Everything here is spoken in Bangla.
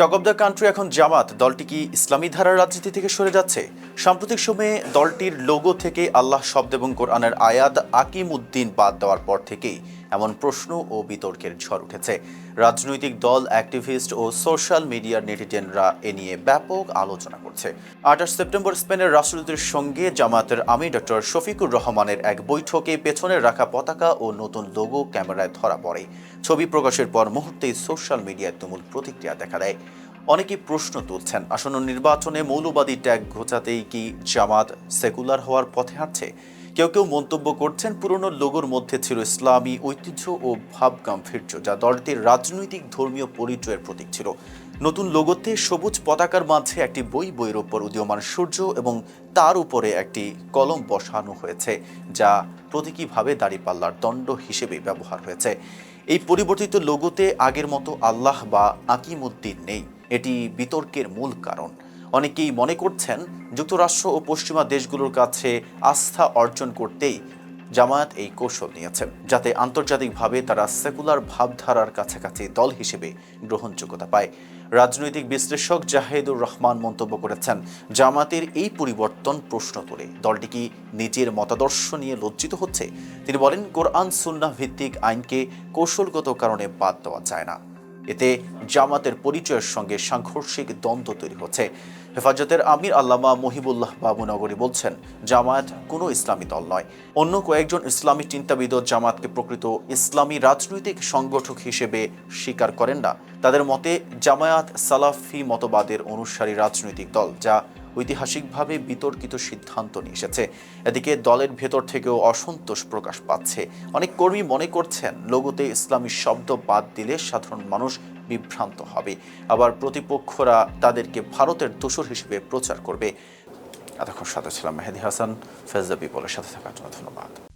টক অব দ্য কান্ট্রি এখন জামাত দলটি কি ইসলামী ধারার রাজনীতি থেকে সরে যাচ্ছে? সাম্প্রতিক সময়ে দলটির লোগো থেকে আল্লাহ শব্দ এবং কোরআনের আয়াত আকিম উদ্দিন বাদ দেওয়ার পর থেকেই এমন প্রশ্ন ও বিতর্কের ঝড় উঠেছে। রাজনৈতিক দল অ্যাক্টিভিস্ট ও সোশ্যাল মিডিয়ার নেটিজেনরা এ নিয়ে ব্যাপক আলোচনা করছে। আঠাশ সেপ্টেম্বর স্পেনের রাষ্ট্রদূতের সঙ্গে জামায়াতের আমি ডক্টর শফিকুর রহমানের এক বৈঠকে পেছনে রাখা পতাকা ও নতুন লোগো ক্যামেরায় ধরা পড়ে। ছবি প্রকাশের পর মুহূর্তেই সোশ্যাল মিডিয়ায় তুমুল প্রতিক্রিয়া দেখা দেয়। অনেকেই প্রশ্ন তুলছেন, আসন্ন নির্বাচনে মৌলবাদী ট্যাগ ঘোচাতেই কি জামাত সেকুলার হওয়ার পথে হাঁটছে? কেউ কেউ মন্তব্য করছেন, পুরনো লোগোর মধ্যে ছিল ইসলামী ঐতিহ্য ও ভাব গাম্ভীর্য যা দলটির রাজনৈতিক ধর্মীয় পরিচয়ের প্রতীক ছিল। নতুন লোগোতে সবুজ পতাকার মাঝে একটি বই, বইয়ের ওপর উদীয়মান সূর্য এবং তার উপরে একটি কলম বসানো হয়েছে, যা প্রতীকীভাবে দাড়িপাল্লার দণ্ড হিসেবে ব্যবহার হয়েছে। এই পরিবর্তিত লোগোতে আগের মতো আল্লাহ বা আকিমুদ্দিন নেই। এটি বিতর্কের মূল কারণ। অনেকেই মনে করছেন যুক্তরাষ্ট্র ও পশ্চিমা দেশগুলোর কাছে আস্থা অর্জন করতেই জামায়াত এই কৌশল নিয়েছে, যাতে আন্তর্জাতিকভাবে তারা সেকুলার ভাবধারার কাছাকাছি দল হিসেবে গ্রহণযোগ্যতা পায়। রাজনৈতিক বিশ্লেষক জাহেদুর রহমান মন্তব্য করেছেন জামাতের এই পরিবর্তন প্রশ্ন তোলে। দলটি কি নিজের মতাদর্শ নিয়ে লজ্জিত হচ্ছে? তিনি বলেন কোরআন সুন্নাহ ভিত্তিক আইনকে কৌশলগত কারণে বাদ দেওয়া যায় না। এতে জামাতের পরিচয়ের সঙ্গে সাংঘর্ষিক দ্বন্দ্ব তৈরি হচ্ছে। হেফাজতের আমির আল্লামা মহিবুল্লাহ বাবুনগরী বলছেন, জামায়াত কোনো ইসলামী দল নয়। অন্য কয়েকজন ইসলামী চিন্তাবিদ জামাতকে প্রকৃত ইসলামী রাজনৈতিক সংগঠক হিসেবে স্বীকার করেন না। তাদের মতে, জামায়াত সালাফি মতবাদের অনুসারী রাজনৈতিক দল, যা ঐতিহাসিকভাবে বিতর্কিত সিদ্ধান্ত নিয়ে এসেছে। এদিকে দলের ভেতর থেকেও অসন্তোষ প্রকাশ পাচ্ছে। অনেক কর্মী মনে করছেন, লোগোতে ইসলামী শব্দ বাদ দিলে সাধারণ মানুষ বিভ্রান্ত হবে। আবার প্রতিপক্ষরা তাদেরকে ভারতের দোষর হিসেবে প্রচার করবে। এতক্ষণ সাথে ছিলাম মেহেদি হাসান ফেজদা বিপলের সাথে থাকার জন্য ধন্যবাদ।